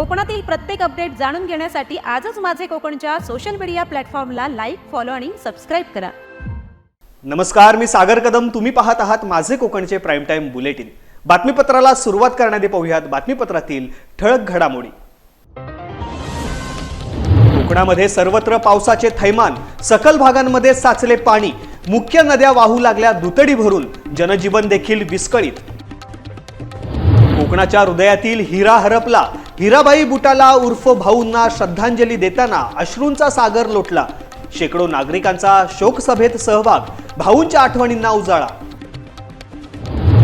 कोकणातील प्रत्येक अपडेट जाणून घेण्यासाठी आजच माझे कोकणच्या सोशल मीडिया प्लॅटफॉर्मला लाईक फॉलो आणि सबस्क्राईब करा. नमस्कार मी सागर कदम. तुम्ही पाहत आहात माझे कोकणचे प्राईम टाईम बुलेटिन बातमीपत्राला सुरुवात करण्याआधी पाहूयात बातमीपत्रातील ठळक घडामोडी. कोकणामध्ये सर्वत्र पावसाचे थैमान सकल भागांमध्ये साचले पाणी मुख्य नद्या वाहू लागल्या दुतडी भरून जनजीवन देखील विस्कळीत. कोकणाच्या हृदयातील हिरा हरपला हिराबाई बुटाला उर्फ भाऊंना श्रद्धांजली देताना अश्रूंचा सागर लोटला. शेकडो नागरिकांचा शोकसभेत सहभाग भाऊंच्या आठवणींना उजाळा.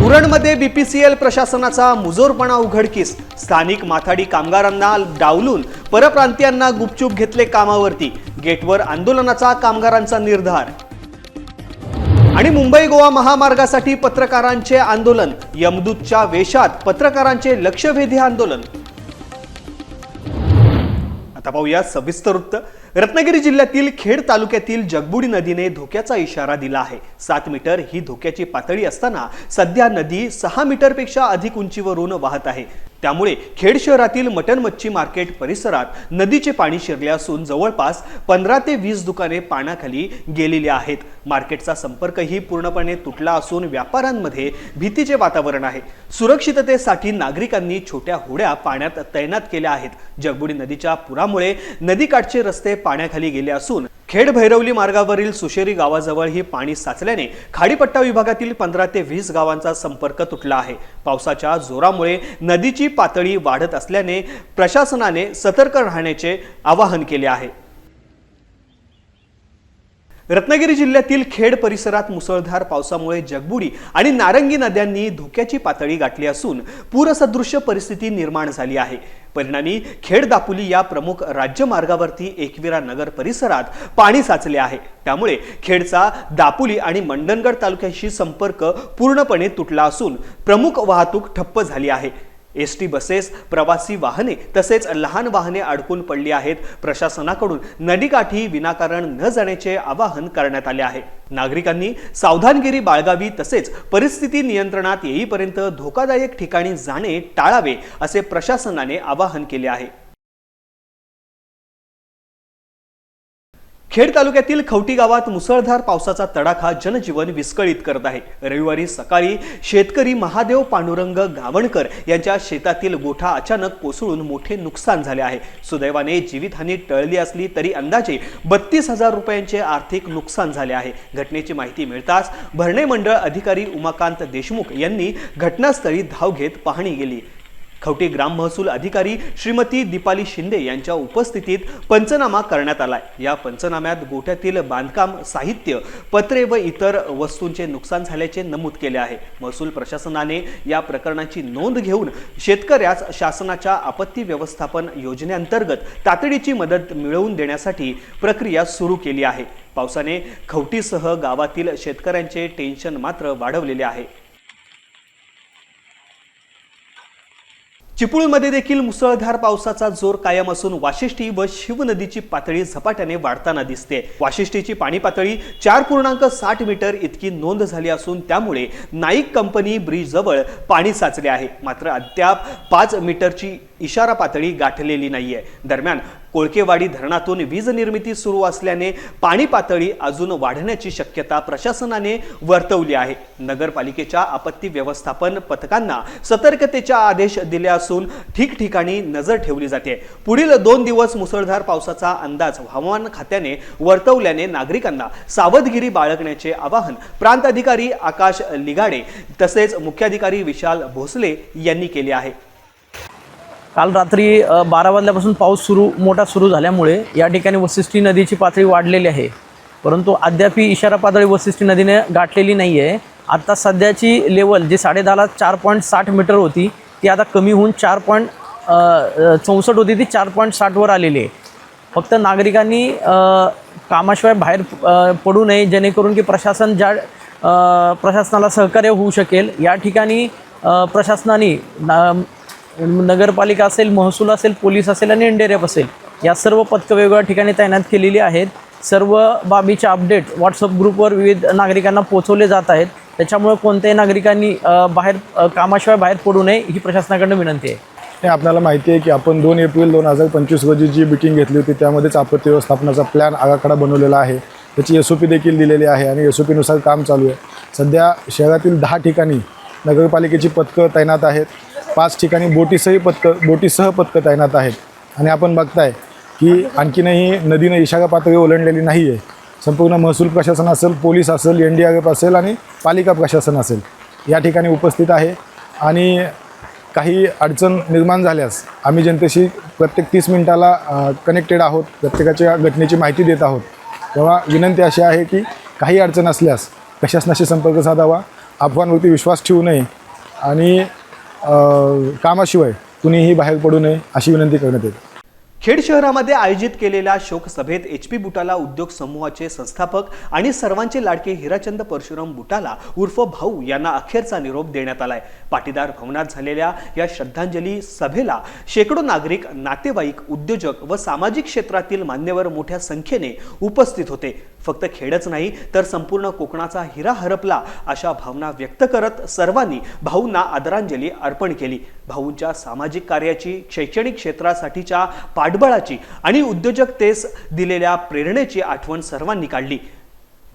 उरणमध्ये बीपीसीएल प्रशासनाचा मुजोरपणा उघडकीस स्थानिक माथाडी कामगारांना डावलून परप्रांतीयांना गुपचूप घेतले कामावरती गेटवर आंदोलनाचा कामगारांचा निर्धार. आणि मुंबई गोवा महामार्गासाठी पत्रकारांचे आंदोलन यमदूतच्या वेशात पत्रकारांचे लक्षवेधी आंदोलन. आता पाहूया सविस्तर वृत्त. रत्नागिरी जिल्ह्यातील खेड तालुक्यातील जगबुडी नदीने धोक्याचा इशारा दिला आहे. सात मीटर ही धोक्याची पातळी असताना सध्या नदी सहा मीटरपेक्षा अधिक उंचीवरून वाहत आहे. त्यामुळे खेड शहरातील मटन मच्छी मार्केट परिसरात नदीचे पाणी शिरले असून जवळपास पंधरा ते वीस दुकाने पाण्याखाली गेलेली आहेत. मार्केटचा संपर्कही पूर्णपणे तुटला असून व्यापाऱ्यांमध्ये भीतीचे वातावरण आहे. सुरक्षिततेसाठी नागरिकांनी छोट्या होड्या पाण्यात तैनात केल्या आहेत. जगबुडी नदीच्या पुरामुळे नदीकाठचे रस्ते पाण्याखाली गेले असून खेड भैरवली मार्गावरील सुशेरी गावाजवळ ही पाणी साचल्याने खाडीपट्टा विभागातील पंधरा ते वीस गावांचा संपर्क तुटला आहे. पावसाच्या जोरामुळे नदीची पातळी वाढत असल्याने प्रशासनाने सतर्क राहण्याचे आवाहन केले आहे. रत्नागिरी जिल्ह्यातील खेड परिसरात मुसळधार पावसामुळे जगबुडी आणि नारंगी नद्यांनी धोक्याची पातळी गाठली असून पूरसदृश्य परिस्थिती निर्माण झाली आहे. परिणामी खेड दापोली या प्रमुख राज्यमार्गावरती एकविरा नगर परिसरात पाणी साचले आहे. त्यामुळे खेडचा दापोली आणि मंडणगड तालुक्याशी संपर्क पूर्णपणे तुटला असून प्रमुख वाहतूक ठप्प झाली आहे. एस टी बसेस प्रवासी वाहने तसेच लहान वाहने अडकून पडली आहेत. प्रशासनाकडून नदीकाठी विनाकारण न जाण्याचे आवाहन करण्यात आले आहे. नागरिकांनी सावधानगिरी बाळगावी तसेच परिस्थिती नियंत्रणात येईपर्यंत धोकादायक ठिकाणी जाणे टाळावे असे प्रशासनाने आवाहन केले आहे. खेड तालुक्यातील खवटी गावात मुसळधार पावसाचा तडाखा जनजीवन विस्कळीत करत आहे. रविवारी सकाळी शेतकरी महादेव पांडुरंग गावणकर यांच्या शेतातील गोठा अचानक कोसळून मोठे नुकसान झाले आहे. सुदैवाने जीवितहानी टळली असली तरी अंदाजे बत्तीस हजार रुपयांचे आर्थिक नुकसान झाले आहे. घटनेची माहिती मिळताच भरणे मंडळ अधिकारी उमाकांत देशमुख यांनी घटनास्थळी धाव घेत पाहणी केली. खवटी ग्राम महसूल अधिकारी श्रीमती दीपाली शिंदे यांच्या उपस्थितीत पंचनामा करण्यात आलाय. या पंचनाम्यात गोठ्यातील बांधकाम साहित्य पत्रे व इतर वस्तूंचे नुकसान झाल्याचे नमूद केले आहे. महसूल प्रशासनाने या प्रकरणाची नोंद घेऊन शेतकऱ्यास शासनाच्या आपत्ती व्यवस्थापन योजनेअंतर्गत तातडीची मदत मिळवून देण्यासाठी प्रक्रिया सुरू केली आहे. पावसाने खवटीसह गावातील शेतकऱ्यांचे टेन्शन मात्र वाढवलेले आहे. चिपळूणमध्ये देखील मुसळधार पावसाचा जोर कायम असून वाशिष्ठी व शिव नदीची पातळी झपाट्याने वाढताना दिसते. वाशिष्ठीची पाणी पातळी चार पूर्णांक साठ मीटर इतकी नोंद झाली असून त्यामुळे नाईक कंपनी ब्रिजजवळ पाणी साचले आहे. मात्र अद्याप पाच मीटरची इशारा पातळी गाठलेली नाहीये. दरम्यान कोळकेवाडी धरणातून वीज निर्मिती सुरू असल्याने पाणी पातळी अजून वाढण्याची शक्यता प्रशासनाने वर्तवली आहे. नगरपालिकेच्या आपत्ती व्यवस्थापन पथकांना सतर्कतेच्या आदेश दिले असून ठिकठिकाणी नजर ठेवली जाते. पुढील दोन दिवस मुसळधार पावसाचा अंदाज हवामान खात्याने वर्तवल्याने नागरिकांना सावधगिरी बाळगण्याचे आवाहन प्रांत अधिकारी आकाश लिगाडे तसेच मुख्याधिकारी विशाल भोसले यांनी केले आहे. काल रात्री बारा वाजल्यापासून पाऊस सुरू मोठा सुरू झाल्यामुळे या ठिकाणी वसिष्ठी नदीची पातळी वाढलेली आहे. परंतु अद्याप इशारा पातळी वसिष्ठी नदीने गाठलेली नाही आहे आत्ता सध्याची लेवल जी साडेदहाला चार पॉईंट साठ मीटर होती ती आता कमी होऊन चार पॉईंट चौसष्ट होती ती चार पॉईंट साठवर आलेली आहे. फक्त नागरिकांनी कामाशिवाय बाहेर पडू नये जेणेकरून की प्रशासन ज्या प्रशासनाला सहकार्य होऊ शकेल. या ठिकाणी प्रशासनाने ना- नगरपालिका असेल महसूल असेल पोलीस असेल आणि एनडीआरएफ असेल या सर्व पथकं वेगवेगळ्या ठिकाणी तैनात केलेली आहेत. सर्व बाबीचे अपडेट व्हॉट्सअप ग्रुपवर विविध नागरिकांना पोहोचवले जात आहेत. त्याच्यामुळे कोणत्याही नागरिकांनी बाहेर कामाशिवाय बाहेर पडू नये ही प्रशासनाकडनं विनंती आहे. हे आपल्याला माहिती आहे की आपण दोन एप्रिल दोन हजार पंचवीस रोजी जी मिटिंग घेतली होती त्यामध्येच आपत्ती व्यवस्थापनाचा प्लॅन आराखडा बनवलेला आहे. त्याची एस ओ पी देखील दिलेली आहे आणि एस ओ पीनुसार काम चालू आहे. सध्या शहरातील दहा ठिकाणी नगरपालिकेची पथकं तैनात आहेत. पाच ठिकाणी बोटीसही पथकं बोटीसह पथकं तैनात आहेत. आणि आपण बघताय की आणखीनही नदीनं इशारा पातळी ओलांडलेली नाही आहे संपूर्ण महसूल प्रशासन असेल पोलीस असेल एन डी आर एफ असेल आणि पालिका प्रशासन असेल या ठिकाणी उपस्थित आहे. आणि काही अडचण निर्माण झाल्यास आम्ही जनतेशी प्रत्येक तीस मिनिटाला कनेक्टेड आहोत प्रत्येकाच्या घटनेची माहिती देत आहोत. तेव्हा विनंती अशी आहे की काही अडचण असल्यास प्रशासनाशी संपर्क साधावा. अफवांवरती विश्वास ठेवू नये. आणि कामाशिवाय कुणीही बाहेर पडू नये अशी विनंती करण्यात येते. खेड शहरामध्ये आयोजित केलेल्या शोकसभेत एच पी बुटाला उद्योग समूहाचे संस्थापक आणि सर्वांचे लाडके हिराचंद परशुराम बुटाला उर्फ भाऊ यांना अखेरचा निरोप देण्यात आलाय. पाटीदार भवनात झालेल्या या श्रद्धांजली सभेला शेकडो नागरिक नातेवाईक उद्योजक व सामाजिक क्षेत्रातील मान्यवर मोठ्या संख्येने उपस्थित होते. फक्त खेडच नाही तर संपूर्ण कोकणाचा हिरा हरपला अशा भावना व्यक्त करत सर्वांनी भाऊंना आदरांजली अर्पण केली. भाऊंच्या सामाजिक कार्याची शैक्षणिक क्षेत्रासाठीच्या पाठबळाची आणि उद्योजकतेस दिलेल्या प्रेरणेची आठवण सर्वांनी काढली.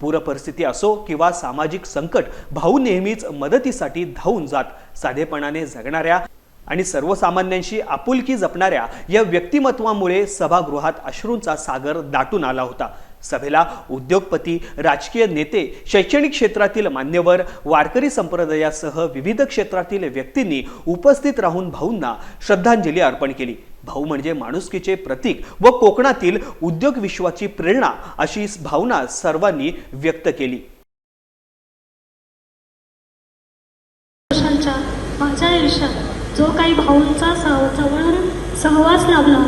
पूरपरिस्थिती असो किंवा सामाजिक संकट भाऊ नेहमीच मदतीसाठी धावून जात. साधेपणाने जगणाऱ्या आणि सर्वसामान्यांशी आपुलकी जपणाऱ्या या व्यक्तिमत्वामुळे सभागृहात अश्रूंचा सागर दाटून आला होता. सभेला उद्योगपती राजकीय नेते शैक्षणिक क्षेत्रातील मान्यवर वारकरी संप्रदायासह विविध क्षेत्रातील व्यक्तींनी उपस्थित राहून भाऊंना श्रद्धांजली अर्पण केली. भाऊ म्हणजे माणुसकीचे प्रतीक व कोकणातील उद्योग विश्वाची प्रेरणा अशी भावना सर्वांनी व्यक्त केली. माझ्या आयुष्यात जो काही भाऊंचा सहवास लाभला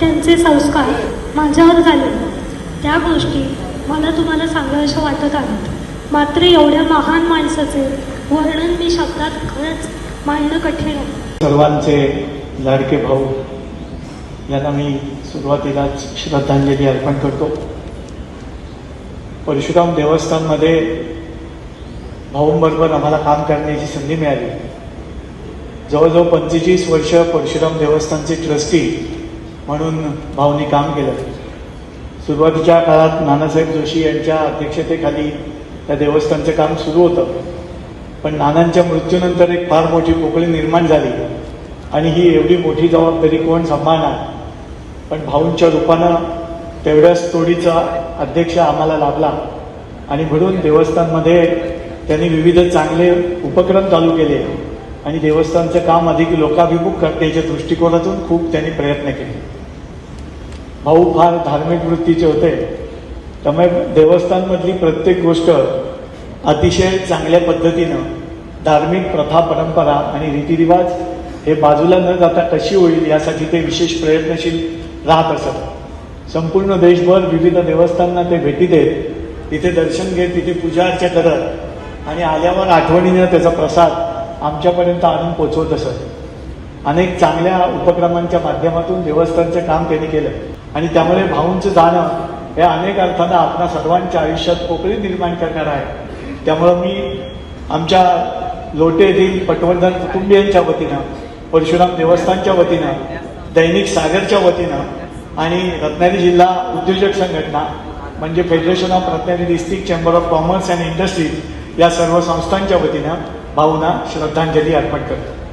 त्यांचे संस्कार माझ्यावर झाले. त्या गोष्टी मला तुम्हाला सांगाव्याशा वाटत आहेत मात्र एवढ्या महान माणसाचे वर्णन मी शब्दात खरंच मांडणं कठीण आहे. सर्वांचे लाडके भाऊ यांना मी सुरुवातीलाच श्रद्धांजली अर्पण करतो. परशुराम देवस्थानमध्ये भाऊंबरोबर आम्हाला काम करण्याची संधी मिळाली. जवळजवळ पंचेचाळीस वर्ष परशुराम देवस्थानचे ट्रस्टी म्हणून भाऊंनी काम केलं. सुरुवातीच्या काळात नानासाहेब जोशी यांच्या अध्यक्षतेखाली त्या देवस्थानचं काम सुरू होतं. पण नानांच्या मृत्यूनंतर एक फार मोठी पोकळी निर्माण झाली आणि ही एवढी मोठी जबाबदारी कोण सांभाळणार? पण भाऊंच्या रूपानं तेवढ्याच तोडीचा अध्यक्ष आम्हाला लाभला आणि म्हणून देवस्थानमध्ये त्यांनी विविध चांगले उपक्रम चालू केले आणि देवस्थानचं काम अधिक लोकाभिमुख करण्याच्या दृष्टिकोनातून खूप त्यांनी प्रयत्न केले. भाऊ फार धार्मिक वृत्तीचे होते. त्यामुळे देवस्थानमधली प्रत्येक गोष्ट अतिशय चांगल्या पद्धतीनं धार्मिक प्रथा परंपरा आणि रीतिरिवाज हे बाजूला न जाता कशी होईल यासाठी ते विशेष प्रयत्नशील राहत असत. संपूर्ण देशभर विविध देवस्थांना ते भेटी देत तिथे दर्शन घेत तिथे पूजा अर्चा करत आणि आल्यावर आठवणीनं त्याचा प्रसाद आमच्यापर्यंत आणून पोचवत असत. अनेक चांगल्या उपक्रमांच्या माध्यमातून देवस्थानचं काम त्यांनी केलं. आणि त्यामुळे भाऊंचं जाणं हे अनेक अर्थानं आपल्या सर्वांच्या आयुष्यात पोकळी निर्माण करणार आहे. त्यामुळं मी आमच्या लोटे येथील पटवर्धन कुटुंबियांच्या वतीनं परशुराम देवस्थानच्या वतीनं दैनिक सागरच्या वतीनं आणि रत्नागिरी जिल्हा उद्योजक संघटना म्हणजे federation of Ratnagiri district chamber of commerce and industries या सर्व संस्थांच्या वतीनं भाऊंना श्रद्धांजली अर्पण करतो.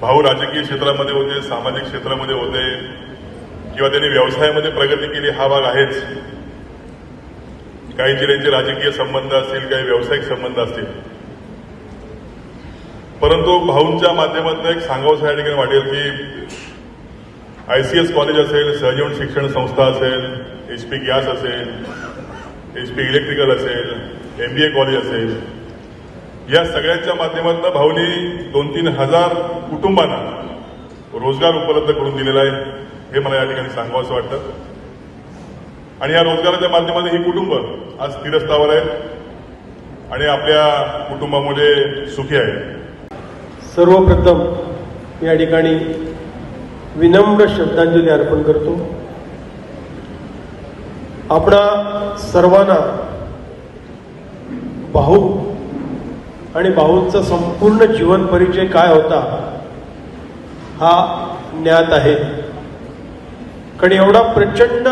भाऊ राजकीय क्षेत्रामध्ये होते सामाजिक क्षेत्रामध्ये होते किंवा त्यांनी व्यवसायामध्ये प्रगती केली हा भाग आहेच. काहींचे त्यांचे राजकीय संबंध असतील काही व्यावसायिक संबंध असतील. परंतु भाऊंच्या माध्यमातून एक सांगावंसं या ठिकाणी वाटेल की आय सी एस कॉलेज असेल सहजीवन शिक्षण संस्था असेल एच पी गॅस असेल एच पी इलेक्ट्रिकल असेल एम बी ए कॉलेज असेल या सगळ्यांच्या माध्यमातून भाऊनी दोन तीन हजार कुटुंबांना रोजगार उपलब्ध करून दिलेला आहे हे मला या ठिकाणी सांगावंसं वाटतं. आणि या रोजगाराच्या माध्यमातून ही कुटुंब आज स्थिरस्थावर आहेत आणि आपल्या कुटुंबामध्ये सुखी आहेत. सर्वप्रथम या ठिकाणी विनम्र श्रद्धांजली अर्पण करतो. आपणा सर्वांना भाऊ आणि भाऊंचा संपूर्ण जीवन परिचय काय होता हा ज्ञात आहे. कारण एवढा प्रचंड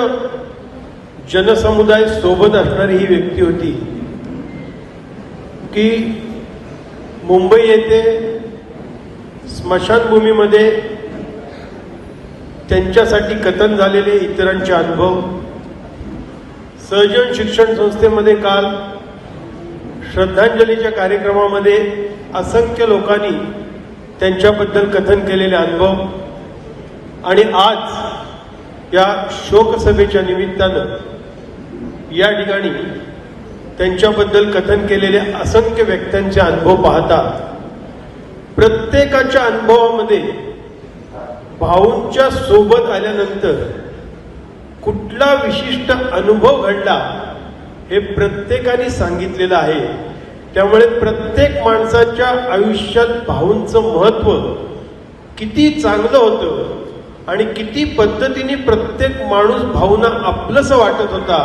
जनसमुदाय सोबत असणारी ही व्यक्ती होती की मुंबई येथे स्मशानभूमीमध्ये त्यांच्यासाठी कथन झालेले इतरांचे अनुभव. सहजन शिक्षण संस्थेमध्ये काल श्रद्धांजलीच्या कार्यक्रमामध्ये असंख्य लोकांनी त्यांच्याबद्दल कथन केलेले अनुभव. आणि आज या शोकसभेच्या निमित्तानं या ठिकाणी त्यांच्याबद्दल कथन केलेले असंख्य व्यक्त्यांचे अनुभव पाहता प्रत्येकाच्या अनुभवामध्ये भाऊंच्या सोबत आल्यानंतर कुठला विशिष्ट अनुभव घडला हे प्रत्येकाने सांगितलेलं आहे. त्यामुळे प्रत्येक माणसाच्या आयुष्यात भाऊंचं महत्त्व किती चांगलं होतं आणि किती पद्धतीने प्रत्येक माणूस भाऊंना आपलंसं वाटत होता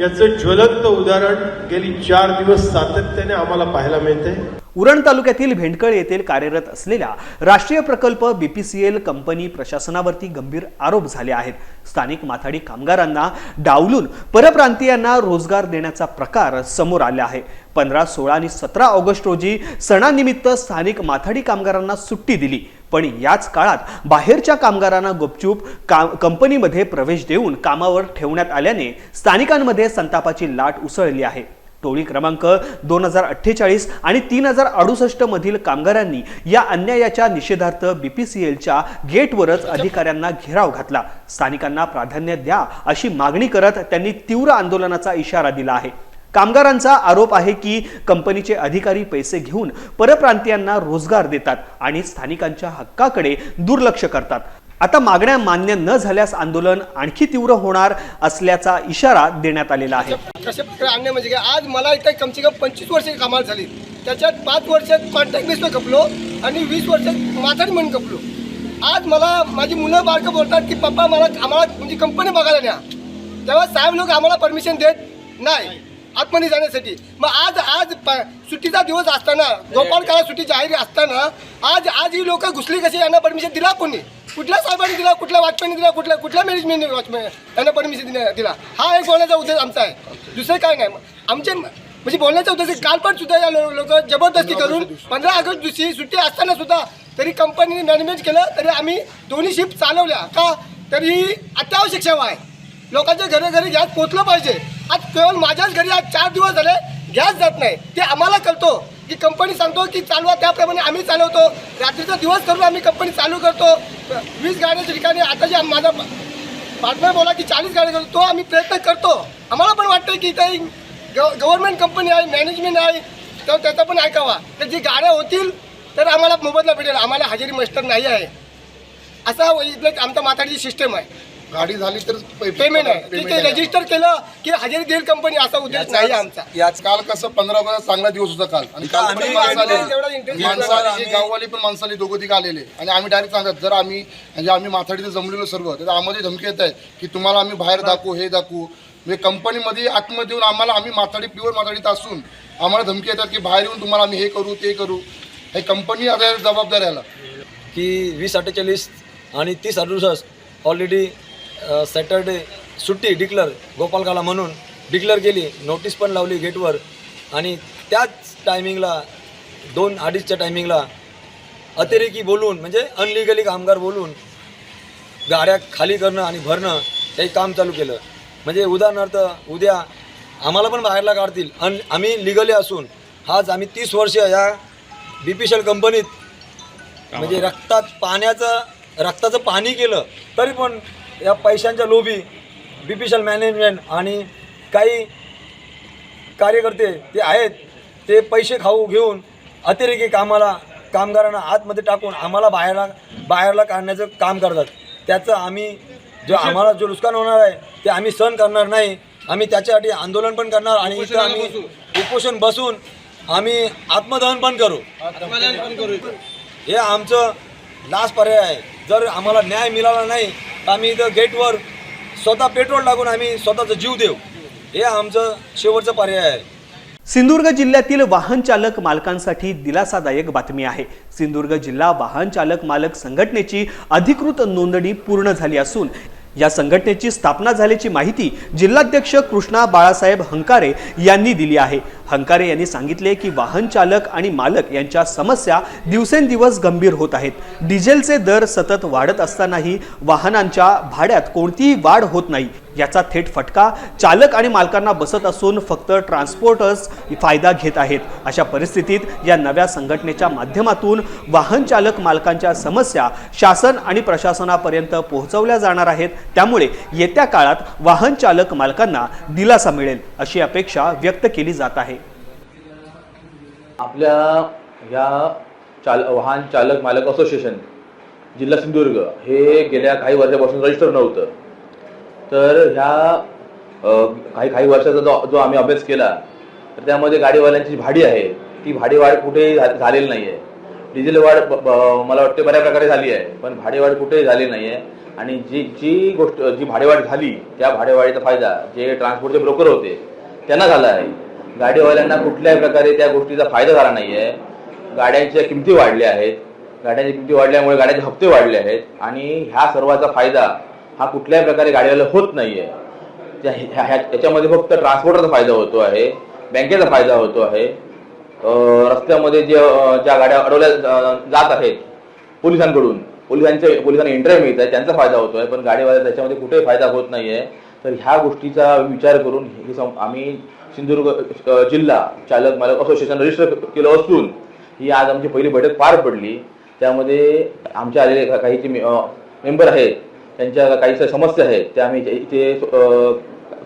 याचं ज्वलंत उदाहरण गेली चार दिवस सातत्याने आम्हाला पाहायला मिळते उरण तालुक्यातील भेंडकळ येथील कार्यरत असलेल्या राष्ट्रीय प्रकल्प बीपीसीएल कंपनी प्रशासनावरती गंभीर आरोप झाले आहेत. स्थानिक माथाडी कामगारांना डावलून परप्रांतीयांना रोजगार देण्याचा प्रकार समोर आला आहे. पंधरा सोळा आणि सतरा ऑगस्ट रोजी सणानिमित्त स्थानिक माथाडी कामगारांना सुट्टी दिली. पण याच काळात बाहेरच्या कामगारांना गुपचूप का कंपनीमध्ये प्रवेश देऊन कामावर ठेवण्यात आल्याने स्थानिकांमध्ये संतापाची लाट उसळली आहे. टोळी क्रमांक दोन हजार अठ्ठेचाळीस आणि तीन हजार अडुसष्ट मधील कामगारांनी या अन्यायाच्या निषेधार्थ बीपीसीएलच्या गेटवरच अधिकाऱ्यांना घेराव घातला. स्थानिकांना प्राधान्य द्या अशी मागणी करत त्यांनी तीव्र आंदोलनाचा इशारा दिला आहे. कामगारांचा आरोप आहे की कंपनीचे अधिकारी पैसे घेऊन परप्रांतीयांना रोजगार देतात आणि स्थानिकांच्या हक्काकडे दुर्लक्ष करतात. आता मागण्या मान्य न झाल्यास आंदोलन आणखी तीव्र होणार असल्याचा इशारा देण्यात आलेला आहे. कशा प्रकारे आणणे म्हणजे काय? आज मला इथे कमसे कम पंचवीस वर्ष कामाला झाली. त्याच्यात पाच वर्ष कॉन्ट्रॅक्ट बेसवर कपलो आणि वीस वर्ष माथाडी म्हणून कपलो आज मला माझी मुलं बारकं बोलतात की पप्पा मला आम्हाला म्हणजे कंपनी बघायला न्या. तेव्हा साहेब लोक आम्हाला परमिशन देत नाही. आतमध्ये जाण्यासाठी. मग आज आज प- सुट्टीचा दिवस असताना गोपाळकाला सुट्टी जाहीर असताना आज आज ही लोक घुसली कशी? यांना परमिशन दिला कोणी? कुठल्या साहेबांनी दिला? कुठल्या वॉचमॅनने दिला? कुठल्या कुठल्या मॅनेजमेंटने वॉचमॅन यांना परमिशन दिला दिला? हा एक बोलण्याचा उद्देश आमचा आहे. दुसरं काय नाही. आमचे म्हणजे बोलण्याचा उद्देश काल पण सुद्धा या लोक जबरदस्ती करून पंधरा ऑगस्ट दिवशी सुट्टी असताना सुद्धा तरी कंपनीने मॅनेजमेंट केलं तरी आम्ही दोन्ही शिफ्ट चालवल्या. का? तरी अत्यावश्यक सेवा आहे. लोकांच्या घरोघरी घ्यात गॅस पोचलं पाहिजे. आज केवळ माझ्याच घरी आज चार दिवस झाले गॅस जात नाही. ते आम्हाला कळतो. की कंपनी सांगतो की चालवा त्याप्रमाणे आम्ही चालवतो. रात्रीचा दिवस करून आम्ही कंपनी चालू करतो. वीस गाड्याच्या ठिकाणी आता जे माझा पार्टनर बोला की चाळीस गाड्या करतो तो आम्ही प्रयत्न करतो. आम्हाला पण वाटतं की इथे गव्हर्नमेंट कंपनी आहे मॅनेजमेंट आहे तर त्याचा पण ऐकावा. तर जी गाड्या होतील तर आम्हाला मोबदला भेटेल. आम्हाला हजेरी मास्टर नाही आहे. असा इथलं आमचा माथाडीची सिस्टम आहे. गाडी झाली तर पेमेंट आहे. ठीक आहे. रजिस्टर केलं की हजेरी देईल कंपनी असा उद्देश नाही आमचा. याच काल कसं पंधरा ऑगस्ट चांगला दिवस होता काल. आणि काल पण माणसं आले. माणसं. आली, गाववाली पण माणसं आली दोघं तिघं आलेले. आणि आम्ही डायरेक्ट सांगत जर आम्ही म्हणजे आम्ही माथाडीचं जमलेलो सर्व. तर आम्हाला धमकी येत आहेत की तुम्हाला आम्ही बाहेर दाखवू हे दाखवू. म्हणजे कंपनीमध्ये आतमध्ये येऊन आम्हाला आम्ही माथाडी प्युअर माथाडीत असून आम्हाला धमकी येतात की बाहेर येऊन तुम्हाला आम्ही हे करू ते करू. हे कंपनी आता जबाबदार याला. की वीस अठ्ठेचाळीस आणि तीस अडुसष्ट ऑलरेडी सॅटर्डे सुट्टी डिक्लेअर गोपालकाला म्हणून डिक्लेअर केली. नोटीस पण लावली गेटवर आणि त्याच टायमिंगला दोन अडीचच्या टायमिंगला अतिरेकी बोलून म्हणजे अनलिगली कामगार बोलून गाड्या खाली करणं आणि भरणं हे काम चालू केलं. म्हणजे उदाहरणार्थ उद्या आम्हाला पण बाहेरला काढतील. अन आम्ही लिगली असून आज आम्ही तीस वर्ष या बी पी एल कंपनीत म्हणजे रक्तात पाण्याचं रक्ताचं पाणी केलं तरी पण या पैशांच्या लोभी बी पी एल मॅनेजमेंट आणि काही कार्यकर्ते ते आहेत ते पैसे खाऊ घेऊन अतिरेकी कामाला कामगारांना आतमध्ये टाकून आम्हाला बाहेरला बाहेरला काढण्याचं काम करतात. त्याचं आम्ही जो आम्हाला जो नुकसान होणार आहे ते आम्ही सहन करणार नाही. आम्ही त्याच्यासाठी आंदोलन पण करणार आणि इथं आम्ही उपोषण बसून आम्ही आत्मदहन पण करू. हे आमचं लास्ट पर्याय आहे. जर आम्हाला न्याय मिळाला नाही तर आम्ही इथं गेटवर स्वतः पेट्रोल टाकून आम्ही स्वतःचा जीव देऊ. हे आमचं शेवटचं पर्याय आहे. सिंधुदुर्ग जिल्ह्यातील वाहन चालक मालकांसाठी दिलासादायक बातमी आहे. सिंधुदुर्ग जिल्हा वाहन चालक मालक संघटनेची अधिकृत नोंदणी पूर्ण झाली असून या संघटनेची स्थापना झाल्याची माहिती जिल्हाध्यक्ष कृष्णा बाळासाहेब हंकारे यांनी दिली आहे. हंकारे यांनी सांगितले की वाहन चालक आणि मालक यांच्या समस्या दिवसेंदिवस गंभीर होत आहेत. डिझेलचे दर सतत वाढत असतानाही वाहनांच्या भाड्यात कोणतीही वाढ होत नाही. याचा थेट फटका चालक आणि मालकांना बसत असून फक्त ट्रान्सपोर्टर्स फायदा घेत आहेत. अशा परिस्थितीत या नव्या संघटनेच्या माध्यमातून वाहन चालक मालकांच्या समस्या शासन आणि प्रशासनापर्यंत पोहोचवल्या जाणार आहेत. त्यामुळे येत्या काळात वाहन चालक मालकांना दिलासा मिळेल अशी अपेक्षा व्यक्त केली जात आहे. आपल्या ह्या चाल वाहन चालक मालक असोसिएशन जिल्हा सिंधुदुर्ग हे गेल्या काही वर्षापासून रजिस्टर नव्हतं. तर ह्या काही काही वर्षाचा जो जो आम्ही अभ्यास केला तर त्यामध्ये गाडीवाल्यांची भाडी आहे. ती भाडेवाढ कुठेही झा- झालेली नाही आहे डिझेल वाढ मला वाटते बऱ्या प्रकारे झाली आहे पण भाडेवाढ कुठेही झाली नाही आहे आणि जी जी गोष्ट जी भाडेवाढ झाली त्या भाडेवाढीचा फायदा जे ट्रान्सपोर्टचे ब्रोकर होते त्यांना झाला आहे. गाडीवाल्यांना कुठल्याही प्रकारे त्या गोष्टीचा फायदा झाला नाही आहे गाड्यांच्या किमती वाढल्या आहेत. गाड्यांच्या किमती वाढल्यामुळे गाड्यांचे हप्ते वाढले आहेत. आणि ह्या सर्वाचा फायदा हा कुठल्याही प्रकारे गाडीवाला होत नाही आहे त्या ह्या- ह्या- फक्त ट्रान्सपोर्टरचा फायदा होतो आहे बँकेचा फायदा होतो आहे. रस्त्यामध्ये जे ज्या गाड्या अडवल्या जात आहेत पोलिसांकडून पोलिसांचे पोलिसांना एंट्री मिळत आहे त्यांचा फायदा होतो आहे पण गाडीवाल्या त्याच्यामध्ये कुठेही फायदा होत नाही आहे तर ह्या गोष्टीचा विचार करून आम्ही सिंधुदुर्ग जिल्हा चालक मालक असोसिएशन रजिस्टर केलं असून ही आज आमची पहिली बैठक पार पडली. त्यामध्ये आमच्या आलेले का- काही जे मेंबर आहेत त्यांच्या काही समस्या आहेत त्या आम्ही इथे- इथे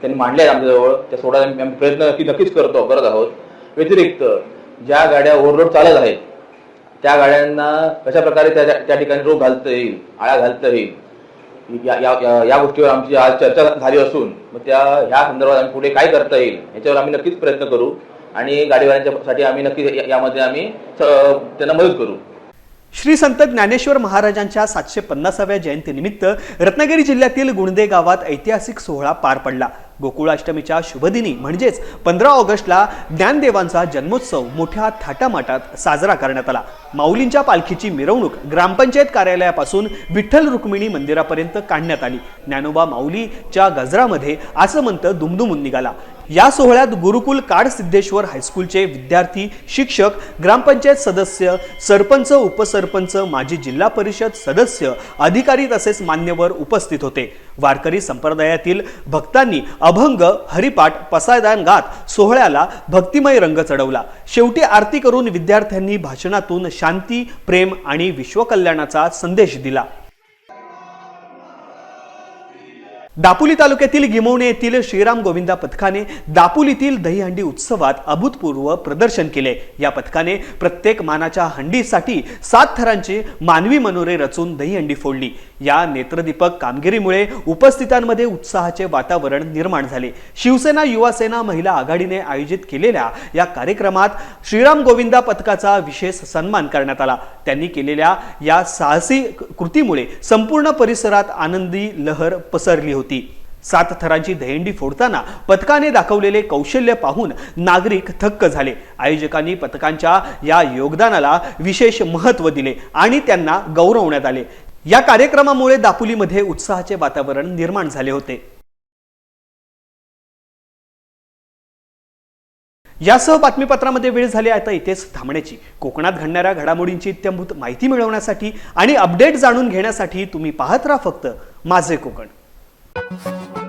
त्यांनी मांडल्या आहेत आमच्याजवळ. त्या सोडायला आम्ही प्रयत्न नक्की नक्कीच करतो करत आहोत. व्यतिरिक्त ज्या गाड्या ओव्हरलोड चालत आहेत त्या गाड्यांना कशा प्रकारे त्या त्या ठिकाणी रोग घालता येईल आळा घालता येईल या या या- या गोष्टीवर आमची आज चर्चा झाली असून मग त्या ह्या संदर्भात आम्ही पुढे काय करता येईल याच्यावर आम्ही नक्कीच प्रयत्न करू आणि गाडीवाल्यांच्यासाठी आम्ही नक्कीच यामध्ये आम्ही त्यांना मदत करू. श्री संत ज्ञानेश्वर महाराजांच्या सातशे पन्नासाव्या जयंतीनिमित्त रत्नागिरी जिल्ह्यातील गुणदे गावात ऐतिहासिक सोहळा पार पडला. गोकुळाष्टमीच्या शुभदिनी म्हणजेच पंधरा ऑगस्टला ज्ञानदेवांचा जन्मोत्सव मोठ्या थाटामाटात साजरा करण्यात आला. माऊलींच्या पालखीची मिरवणूक ग्रामपंचायत कार्यालयापासून विठ्ठल रुक्मिणी मंदिरापर्यंत काढण्यात आली. ज्ञानोबा माऊलीच्या गजरामध्ये आसमंत दुमदुमून निघाला. या सोहळ्यात गुरुकुल काड सिद्धेश्वर हायस्कूलचे विद्यार्थी शिक्षक ग्रामपंचायत सदस्य सरपंच उपसरपंच माजी जिल्हा परिषद सदस्य अधिकारी तसेच मान्यवर उपस्थित होते. वारकरी संप्रदायातील भक्तांनी अभंग हरिपाठ पसायदान गात सोहळ्याला भक्तिमय रंग चढवला. शेवटी आरती करून विद्यार्थ्यांनी भाषणातून शांती प्रेम आणि विश्वकल्याणाचा संदेश दिला. दापोली तालुक्यातील गिमवणे येथील श्रीराम गोविंदा पथकाने दापोलीतील दहीहंडी उत्सवात अभूतपूर्व प्रदर्शन केले. या पथकाने प्रत्येक मानाच्या हंडीसाठी सात थरांची मानवी मनोरे रचून दहीहंडी फोडली. या नेत्रदीपक कामगिरीमुळे उपस्थितांमध्ये उत्साहाचे वातावरण निर्माण झाले. शिवसेना युवासेना महिला आघाडीने आयोजित केलेल्या या कार्यक्रमात श्रीराम गोविंदा पथकाचा विशेष सन्मान करण्यात आला. त्यांनी केलेल्या या साहसी कृतीमुळे संपूर्ण परिसरात आनंदी लहर पसरली होती. सात थरांची दहीहंडी फोडताना पथकाने दाखवलेले कौशल्य पाहून नागरिक थक्क झाले. आयोजकांनी पथकांच्या या योगदानाला विशेष महत्त्व दिले आणि त्यांना गौरवण्यात आले. या कार्यक्रमामुळे दापोलीमध्ये उत्साहाचे वातावरण निर्माण झाले होते. यासह बातमीपत्रामध्ये वेळ झाली आता इथेच थांबण्याची. कोकणात घडणाऱ्या घडामोडींची इत्यंभूत माहिती मिळवण्यासाठी आणि अपडेट जाणून घेण्यासाठी तुम्ही पाहत राहा फक्त माझे कोकण. Thank you.